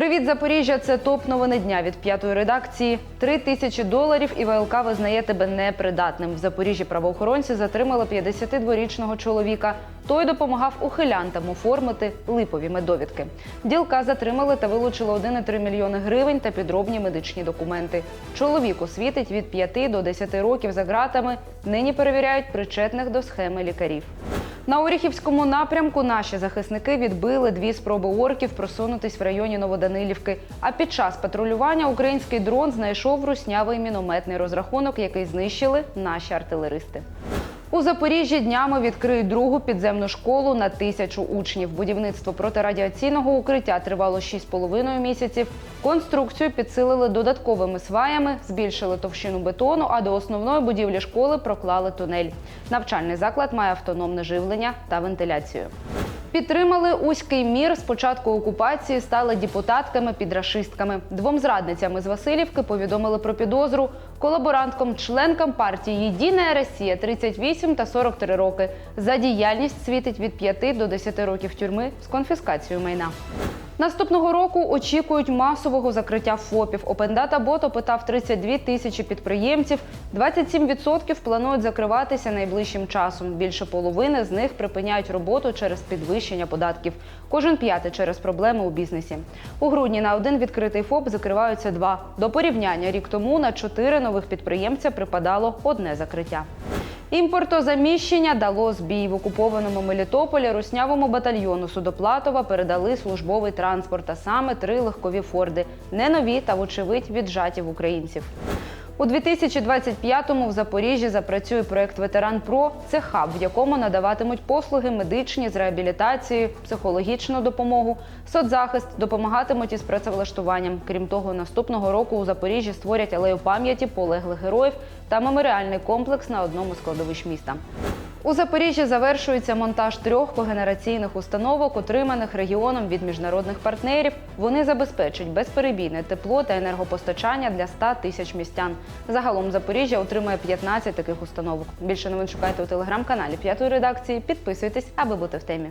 Привіт, Запоріжжя! Це топ новини дня від п'ятої редакції. Три тисячі доларів і ВЛК визнає тебе непридатним. В Запоріжжі правоохоронці затримали 52-річного чоловіка. Той допомагав ухилянтам оформити липові медовідки. Ділка затримали та вилучили 1,3 мільйони гривень та підробні медичні документи. Чоловіку світить від 5 до 10 років за ґратами. Нині перевіряють причетних до схеми лікарів. На Оріхівському напрямку наші захисники відбили дві спроби орків просунутись в районі Новоданилівки. А під час патрулювання український дрон знайшов руснявий мінометний розрахунок, який знищили наші артилеристи. У Запоріжжі днями відкриють другу підземну школу на тисячу учнів. Будівництво протирадіаційного укриття тривало 6,5 місяців. Конструкцію підсилили додатковими сваями, збільшили товщину бетону, а до основної будівлі школи проклали тунель. Навчальний заклад має автономне живлення та вентиляцію. Підтримали узький мір. З початку окупації стали депутатками-підрашистками. Двом зрадницями з Васильівки повідомили про підозру колаборанткам, членкам партії Єдина Росія 38 та 43 роки. За діяльність світить від 5 до 10 років тюрми з конфіскацією майна. Наступного року очікують масового закриття ФОПів. Опендата Бот опитав 32 тисячі підприємців. 27% планують закриватися найближчим часом. Більше половини з них припиняють роботу через підвищення податків. Кожен п'ятий через проблеми у бізнесі. У грудні на один відкритий ФОП закриваються два. До порівняння рік тому на чотири нових підприємця припадало одне закриття. Імпортозаміщення дало збій в окупованому Мелітополі руснявому батальйону Судоплатова передали службовий транспорт, а саме три легкові форди, не нові та, вочевидь, віджаті в українців. У 2025-му в Запоріжжі запрацює проект Ветеран Про. Це хаб, в якому надаватимуть послуги медичні з реабілітацією, психологічну допомогу, соцзахист, допомагатимуть із працевлаштуванням. Крім того, наступного року у Запоріжжі створять алею пам'яті полеглих героїв та меморіальний комплекс на одному з кладовищ міста. У Запоріжжі завершується монтаж трьох когенераційних установок, отриманих регіоном від міжнародних партнерів. Вони забезпечать безперебійне тепло та енергопостачання для 100 тисяч містян. Загалом Запоріжжя отримає 15 таких установок. Більше новин шукайте у телеграм-каналі п'ятої редакції. Підписуйтесь, аби бути в темі.